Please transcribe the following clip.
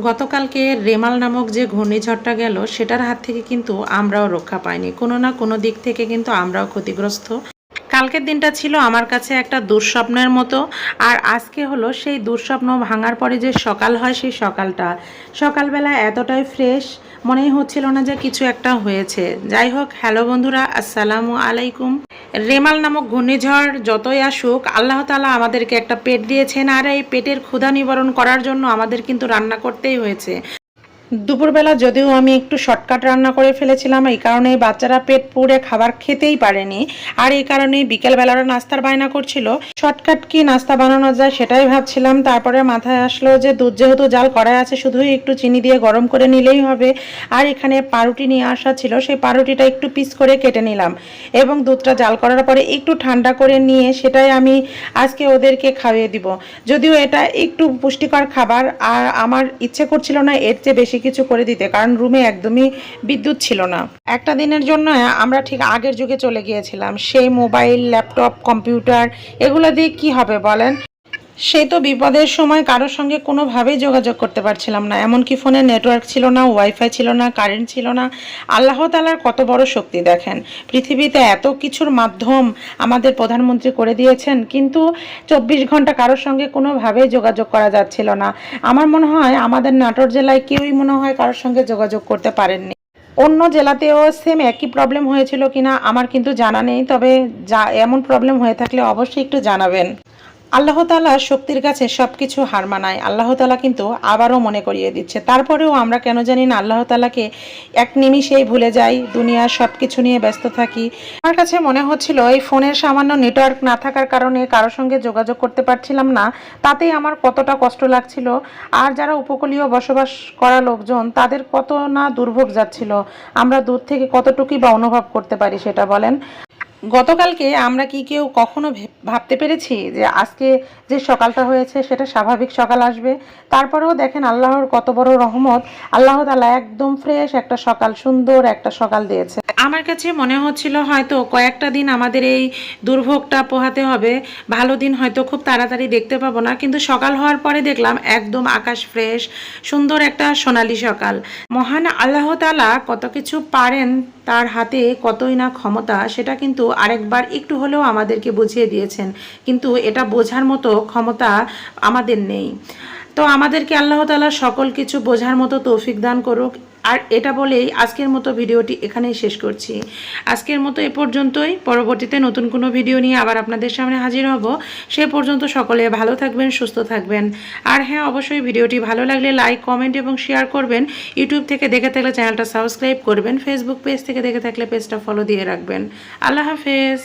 গতকালকে রেমাল নামক যে ঘূর্ণিঝড়টা গেল, সেটার হাত থেকে কিন্তু আমরাও রক্ষা পাইনি। কোনো না কোনো দিক থেকে কিন্তু আমরাও ক্ষতিগ্রস্ত। কালকের দিনটা ছিল আমার কাছে একটা দুঃস্বপ্নের মতো, আর আজকে হলো সেই দুঃস্বপ্ন ভাঙার পরে যে সকাল হয় সেই সকালটা। সকালবেলা এতটাই ফ্রেশ, মনেই হচ্ছিল না যে কিছু একটা হয়েছে। যাই হোক, হ্যালো বন্ধুরা, আসসালামু আলাইকুম। রেমাল নামক ঘূর্ণিঝড় যতই আসুক, আল্লাহ তালা আমাদেরকে একটা পেট দিয়েছেন, আর এই পেটের ক্ষুধা নিবারণ করার জন্য আমাদের কিন্তু রান্না করতেই হয়েছে। দুপুরবেলা যদিও আমি একটু শর্টকাট রান্না করে ফেলেছিলাম, এই কারণে বাচ্চারা পেট পুড়ে খাবার খেতেই পারেনি। আর এই কারণে বিকেলবেলারও নাস্তার বায়না করছিল। শর্টকাট কি নাস্তা বানানো যায় সেটাই ভাবছিলাম, তারপরে মাথায় আসলো যে দুধ যেহেতু জাল করাই আছে, শুধুই একটু চিনি দিয়ে গরম করে নিলেই হবে। আর এখানে পাউরুটি নিয়ে আসা ছিল, সেই পাউরুটিটা একটু পিস করে কেটে নিলাম। এবং দুধটা জাল করার পরে একটু ঠান্ডা করে নিয়ে সেটাই আমি আজকে ওদেরকে খাইয়ে দিব। যদিও এটা একটু পুষ্টিকর খাবার, আর আমার ইচ্ছে করছিল না এর চেয়ে বেশি কিছু করে দিতে, কারণ রুমে একদমই বিদ্যুৎ ছিল না। একটা দিনের জন্য আমরা ঠিক আগের যুগে চলে গিয়েছিলাম, সেই মোবাইল ল্যাপটপ কম্পিউটার এগুলো দিয়ে কি হবে বলেন? সেই তো বিপদের সময় কারোর সঙ্গে কোনোভাবেই যোগাযোগ করতে পারছিলাম না। এমনকি ফোনে নেটওয়ার্ক ছিল না, ওয়াইফাই ছিল না, কারেন্ট ছিল না। আল্লাহ তালার কত বড় শক্তি দেখেন। পৃথিবীতে এত কিছুর মাধ্যম আমাদের প্রধানমন্ত্রী করে দিয়েছেন, কিন্তু চব্বিশ ঘণ্টা কারোর সঙ্গে কোনোভাবেই যোগাযোগ করা যাচ্ছিল না। আমার মনে হয় আমাদের নাটোর জেলায় কেউই মনে হয় কারোর সঙ্গে যোগাযোগ করতে পারেননি। অন্য জেলাতেও সেম একই প্রবলেম হয়েছিল কিনা আমার কিন্তু জানা নেই, তবে যা এমন প্রবলেম হয়ে থাকলে অবশ্যই একটু জানাবেন। আল্লাহ তালা শক্তির কাছে সব কিছু হার মানায়। আল্লাহ তালা কিন্তু আবারও মনে করিয়ে দিচ্ছে। তারপরেও আমরা কেন জানি না আল্লাহ তালাকে এক নিমিষেই ভুলে যাই, দুনিয়ার সব কিছু নিয়ে ব্যস্ত থাকি। আমার কাছে মনে হচ্ছিল এই ফোনের সামান্য নেটওয়ার্ক না থাকার কারণে কারোর সঙ্গে যোগাযোগ করতে পারছিলাম না। তাতেই আমার কতটা কষ্ট লাগছিল। আর যারা উপকূলীয় বসবাস করা লোকজন, তাদের কত না দুর্ভোগ যাচ্ছিল। আমরা দূর থেকে কতটুকুই বা অনুভব করতে পারি সেটা বলেন। গতকালকে আমরা কি কেউ কখনো ভেব- ভাবতে পেরেছি যে আজকে যে সকালটা হয়েছে সেটা স্বাভাবিক সকাল আসবে? তারপরেও দেখেন আল্লাহর কত বড় রহমত। আল্লাহ তালা একদম ফ্রেশ একটা সকাল সুন্দর একটা সকাল দিয়েছে আমার কাছে মনে হচ্ছিল হয়তো কয়েকটা দিন আমাদের এই দুর্ভোগটা পোহাতে হবে। ভালো দিন হয়তো খুব তাড়াতাড়ি দেখতে পাবো না। কিন্তু সকাল হওয়ার পরে দেখলাম একদম আকাশ ফ্রেশ, সুন্দর একটা সোনালি সকাল। মহান আল্লাহ তালা কত কিছু পারেন তার হাতে, কতই না ক্ষমতা, সেটা কিন্তু আরেকবার একটু হলেও আমাদেরকে বুঝিয়ে দিয়েছেন। কিন্তু এটা বোঝার মতো ক্ষমতা আমাদের নেই। তো আমাদেরকে আল্লাহ তালা সকল কিছু বোঝার মতো তৌফিক দান করুক। আর এটা বলেই আজকের মতো ভিডিওটি এখানেই শেষ করছি। আজকের মতো এ পর্যন্তই। পরবর্তীতে নতুন কোনো ভিডিও নিয়ে আবার আপনাদের সামনে হাজির হব। সে পর্যন্ত সকলে ভালো থাকবেন, সুস্থ থাকবেন। আর হ্যাঁ অবশ্যই ভিডিওটি ভালো লাগলে লাইক, কমেন্ট এবং শেয়ার করবেন। ইউটিউব থেকে দেখে থাকলে চ্যানেলটা সাবস্ক্রাইব করবেন। ফেসবুক পেজ থেকে দেখে থাকলে পেজটা ফলো দিয়ে রাখবেন। আল্লাহ হাফেজ।